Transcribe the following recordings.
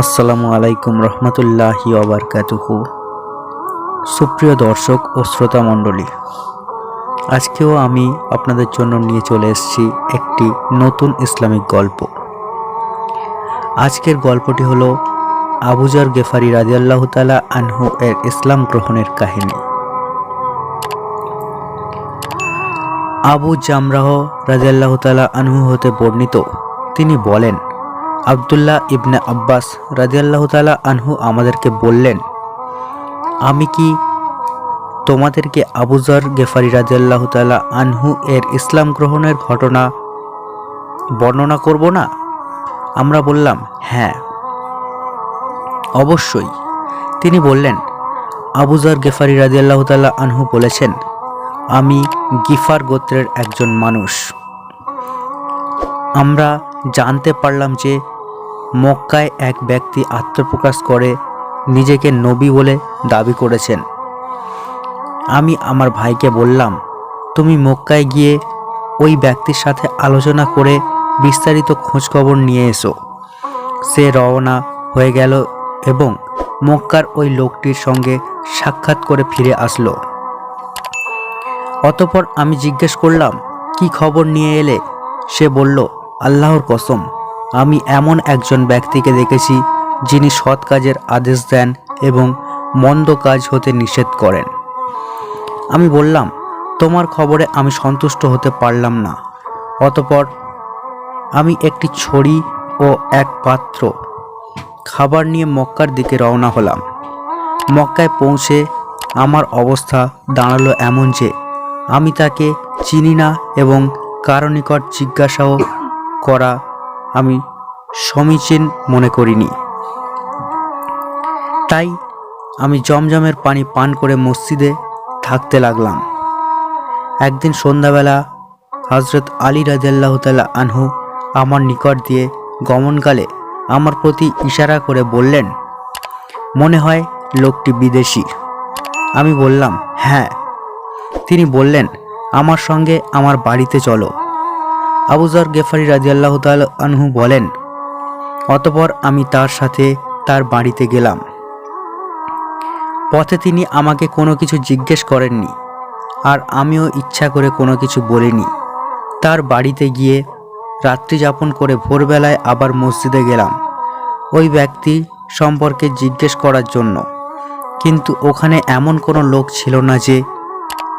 আসসালামু আলাইকুম রহমতুল্লাহি ওবরকাতুহু সুপ্রিয় দর্শক ও শ্রোতা মণ্ডলী, আজকেও আমি আপনাদের জন্য নিয়ে চলে এসেছি একটি নতুন ইসলামিক গল্প। আজকের গল্পটি হলো আবুজার গেফারি রাজিয়াল্লাহ তালা আনহু এর ইসলাম গ্রহণের কাহিনী। আবু জামরাহ রাজিয়াল্লাহ তালা আনহু হতে বর্ণিত, তিনি বলেন আবদুল্লাহ ইবনে আব্বাস রাজিয়াল্লাহ তালা আনহু আমাদেরকে বললেন, আমি কি তোমাদেরকে আবুজার গেফারি রাজিয়াল্লাহ তালা আনহু এর ইসলাম গ্রহণের ঘটনা বর্ণনা করব না? আমরা বললাম হ্যাঁ। অবশ্যই। তিনি বললেন আবুজার গেফারি রাজিয়াল্লাহ তালা আনহু বলেছেন, আমি গিফার গোত্রের একজন মানুষ। আমরা জানতে পারলাম যে মক্কায় এক ব্যক্তি আত্মপ্রকাশ করে নিজেকে নবী বলে দাবি করেছেন। আমি আমার ভাইকে বললাম, তুমি মক্কায় গিয়ে ওই ব্যক্তির সাথে আলোচনা করে বিস্তারিত খোঁজখবর নিয়ে এসো। সে রওনা হয়ে গেল এবং মক্কার ওই লোকটির সঙ্গে সাক্ষাৎ করে ফিরে আসলো। অতপর আমি জিজ্ঞেস করলাম, কি খবর নিয়ে এলে? সে বলল, আল্লাহর কসম। আমি এমন একজন ব্যক্তিকে দেখেছি যিনি সৎ কাজের আদেশ দেন এবং মন্দ কাজ হতে নিষেধ করেন। আমি বললাম, তোমার খবরে আমি সন্তুষ্ট হতে পারলাম না। অতপর আমি একটি ছড়ি ও এক পাত্র খাবার নিয়ে মক্কার দিকে রওনা হলাম। মক্কায় পৌঁছে আমার অবস্থা দাঁড়াল এমন যে আমি তাকে চিনি না এবং কারও নিকট জিজ্ঞাসাও করা আমি সমীচীন মনে করিনি। তাই আমি জমজমের পানি পান করে মসজিদে থাকতে লাগলাম। একদিন সন্ধ্যাবেলা হজরত আলী রাজাল্লাহ তালা আনহু আমার নিকট দিয়ে গমনকালে আমার প্রতি ইশারা করে বললেন, মনে হয় লোকটি বিদেশি। আমি বললাম হ্যাঁ। তিনি বললেন, আমার সঙ্গে আমার বাড়িতে চলো। আবুজার গেফারি রাজিয়াল্লাহ তাল আনহু বলেন, অতপর আমি তার সাথে তার বাড়িতে গেলাম। পথে তিনি আমাকে কোনো কিছু জিজ্ঞেস করেননি, আর আমিও ইচ্ছা করে কোনো কিছু বলিনি। তার বাড়িতে গিয়ে রাত্রি যাপন করে ভোরবেলায় আবার মসজিদে গেলাম, ওই ব্যক্তি সম্পর্কে জিজ্ঞেস করার জন্য। কিন্তু ওখানে এমন কোনো লোক ছিল না যে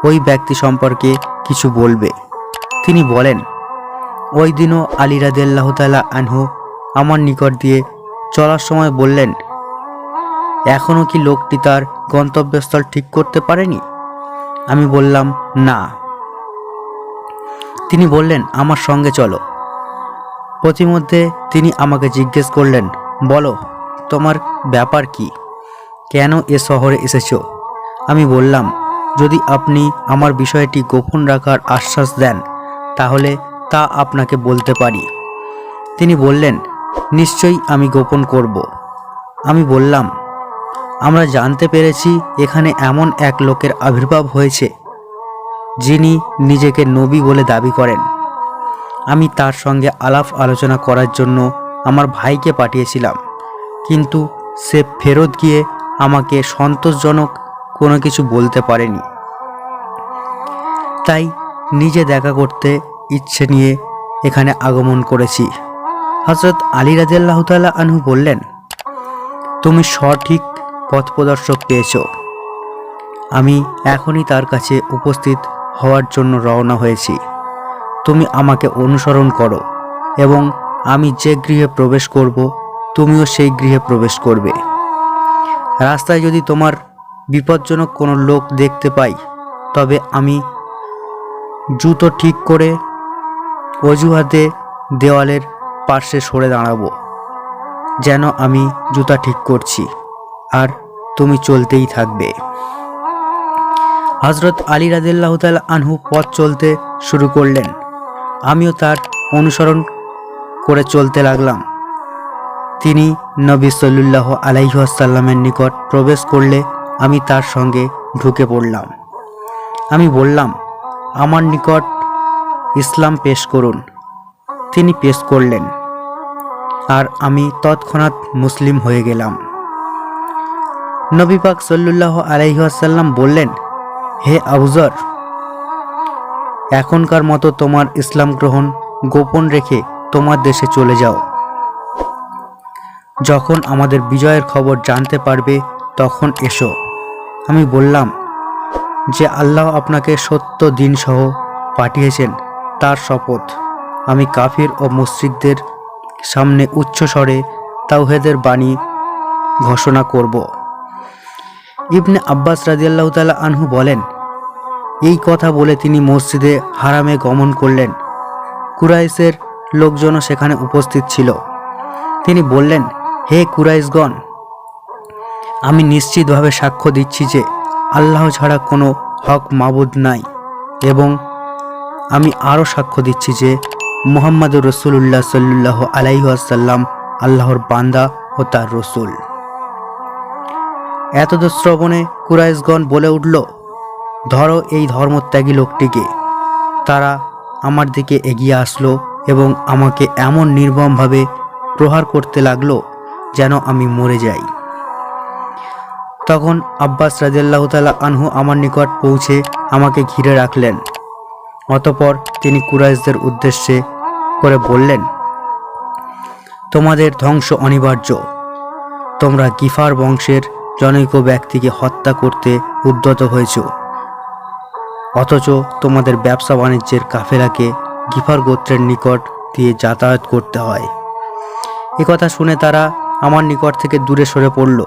ওই ব্যক্তি সম্পর্কে কিছু বলবে। তিনি বলেন ওই দিনও আলী রাদিয়াল্লাহু তাআলা আনহু আমার নিকট দিয়ে চলার সময় বললেন এখনও কি লোকটি তার গন্তব্যস্থল ঠিক করতে পারেনি? আমি বললাম, না। তিনি বললেন, আমার সঙ্গে চলো। প্রতিমধ্যে তিনি আমাকে জিজ্ঞেস করলেন, বলো, তোমার ব্যাপার কি? কেন এ শহরে এসেছ? আমি বললাম, যদি আপনি আমার বিষয়টি গোপন রাখার আশ্বাস দেন, তাহলে তা আপনাকে বলতে পারি। তিনি বললেন, নিশ্চয়ই আমি গোপন করব। আমি বললাম, আমরা জানতে পেরেছি এখানে এমন এক লোকের আবির্ভাব হয়েছে, যিনি নিজেকে নবী বলে দাবি করেন। আমি তার সঙ্গে আলাপ আলোচনা করার জন্য আমার ভাইকে পাঠিয়েছিলাম, কিন্তু সে ফেরত গিয়ে আমাকে সন্তোষজনক কোনো কিছু বলতে পারেনি। তাই নিজে দেখা করতে ইচ্ছে নিয়ে এখানে আগমন করেছি। হজরত আলী রাজিয়াল্লাহ তাল্লাহ আনহু বললেন, তুমি সঠিক পথ প্রদর্শক পেয়েছ। আমি এখনই তার কাছে উপস্থিত হওয়ার জন্য রওনা হয়েছি। তুমি আমাকে অনুসরণ করো এবং আমি যে গৃহে প্রবেশ করব, তুমিও সেই গৃহে প্রবেশ করবে। রাস্তায় যদি তোমার বিপজ্জনক কোনো লোক দেখতে পাই, তবে আমি জুতো ঠিক করে অজুহাতে দেওয়ালের পার্শ্বে সরে দাঁড়াবো। যেন আমি জুতা ঠিক করছি, আর তুমি চলতেই থাকবে। হজরত আলী রাদিল্লাহ তাল আনহু পথ চলতে শুরু করলেন। আমিও তার অনুসরণ করে চলতে লাগলাম। তিনি নবী সল্লুল্লাহ আলাইহাসাল্লামের নিকট প্রবেশ করলে আমি তার সঙ্গে ঢুকে পড়লাম। আমি বললাম, আমার নিকট ইসলাম পেশ করুন। তিনি পেশ করলেন। আর আমি তৎক্ষণাৎ মুসলিম হয়ে গেলাম। নবীপাক সল্লুল্লাহ আলাইহাসাল্লাম বললেন, হে আবুজর এখনকার মতো তোমার ইসলাম গ্রহণ গোপন রেখে তোমার দেশে চলে যাও। যখন আমাদের বিজয়ের খবর জানতে পারবে, তখন এসো। আমি বললাম যে, আল্লাহ আপনাকে সত্য দিন সহ পাঠিয়েছেন। তার শপথ। আমি কাফির ও মসজিদদের সামনে উচ্চ স্বরে তাওহেদের বাণী ঘোষণা করব। ইবনে আব্বাস রাজিয়াল্লাহ তালা আনহু বলেন, এই কথা বলে তিনি মসজিদে হারামে গমন করলেন। কুরাইশের লোকজনও সেখানে উপস্থিত ছিল। তিনি বললেন, হে কুরাইশগণ, আমি নিশ্চিতভাবে সাক্ষ্য দিচ্ছি যে আল্লাহ ছাড়া কোনো হক মাবুদ নাই এবং আমি আরও সাক্ষ্য দিচ্ছি যে মুহাম্মদুর রসুল্লাহ সাল্লাহ আলাইসাল্লাম আল্লাহর বান্দা ও তার রসুল। এতদ শ্রবণে কুরাইশগণ বলে উঠল, ধরো এই ধর্মত্যাগী লোকটিকে। তারা আমার দিকে এগিয়ে আসলো এবং আমাকে এমন নির্মমভাবে প্রহার করতে লাগল যেন আমি মরে যাই। তখন আব্বাস রাজিয়াল্লাহ তালা আনহু আমার নিকট পৌঁছে আমাকে ঘিরে রাখলেন। অতপর তিনি কুরাইশদের উদ্দেশ্যে করে বললেন, তোমাদের ধ্বংস অনিবার্য। তোমরা গিফার বংশের জনৈক ব্যক্তিকে হত্যা করতে উদ্যত হয়েছ। অথচ তোমাদের ব্যবসা বাণিজ্যের কাফেলাকে গিফার গোত্রের নিকট দিয়ে যাতায়াত করতে হয়। কথা শুনে তারা আমার নিকট থেকে দূরে সরে পড়ল।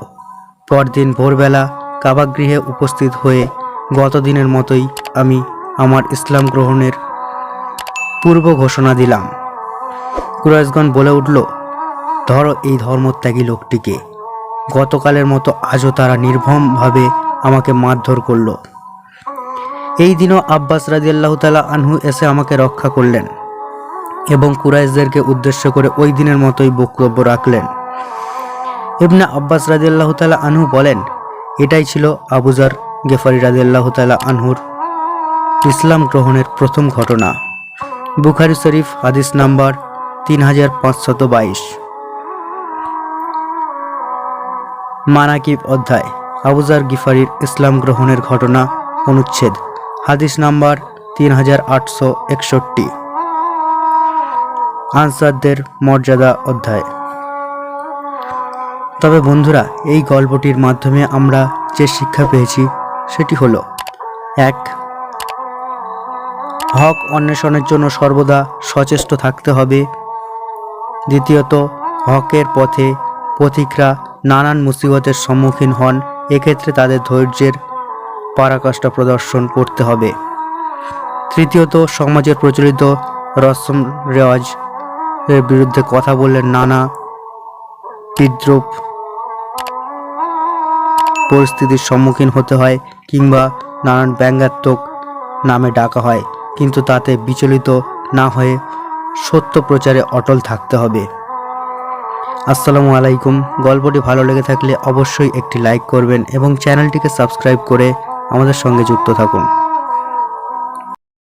পরদিন ভোরবেলা কাবাগৃহে উপস্থিত হয়ে গত দিনের মতোই আমি আমার ইসলাম গ্রহণের পূর্ব ঘোষণা দিলাম। কুরাইশগণ বলে উঠল, ধরো এই ধর্মত্যাগী লোকটিকে। গতকালের মতো আজও তারা নির্ভমভাবে আমাকে মারধর করল। এই দিনও আব্বাস রাজিয়াল্লাহ তালা আনহু এসে আমাকে রক্ষা করলেন এবং কুরাইশদেরকে উদ্দেশ্য করে ওই দিনের মতোই বক্তব্য রাখলেন। ইবনে আব্বাস রাজিয়াল্লাহ তালা আনহু বলেন, এটাই ছিল আবুজার গেফারি রাজিয়াল্লাহ তালা আনহুর ইসলাম গ্রহণের প্রথম ঘটনা। বুখারি শরীফ, হাদিস নাম্বার তিন হাজার পাঁচশত বাইশ। মানাকিব অধ্যায়, আবুজার গিফারির ইসলাম গ্রহণের ঘটনা, অনুচ্ছেদ, হাদিস নাম্বার তিন হাজার আটশো একষট্টি। আনসারদের মর্যাদা অধ্যায়। তবে বন্ধুরা, এই গল্পটির মাধ্যমে আমরা যে শিক্ষা পেয়েছি, সেটি হলো, এক হক অন্বেষণের জন্য সর্বদা সচেষ্ট থাকতে হবে। দ্বিতীয়ত, হকের পথে পথিকরা নানান মুসিবতের সম্মুখীন হন। এক্ষেত্রে তাদের ধৈর্যের পারাকাষ্ঠা প্রদর্শন করতে হবে। তৃতীয়ত, সমাজের প্রচলিত রসম রেওয়াজ এর বিরুদ্ধে কথা বললে নানা বিদ্রুপ পরিস্থিতির সম্মুখীন হতে হয় কিংবা নানান ব্যঙ্গাত্মক নামে ডাকা হয়। কিন্তু তাতে বিচলিত না হয়ে সত্য প্রচারে অটল থাকতে হবে। আসসালামু আলাইকুম। গল্পটি ভালো লেগে থাকলে অবশ্যই একটি লাইক করবেন এবং চ্যানেলটিকে সাবস্ক্রাইব করে আমাদের সঙ্গে যুক্ত থাকুন।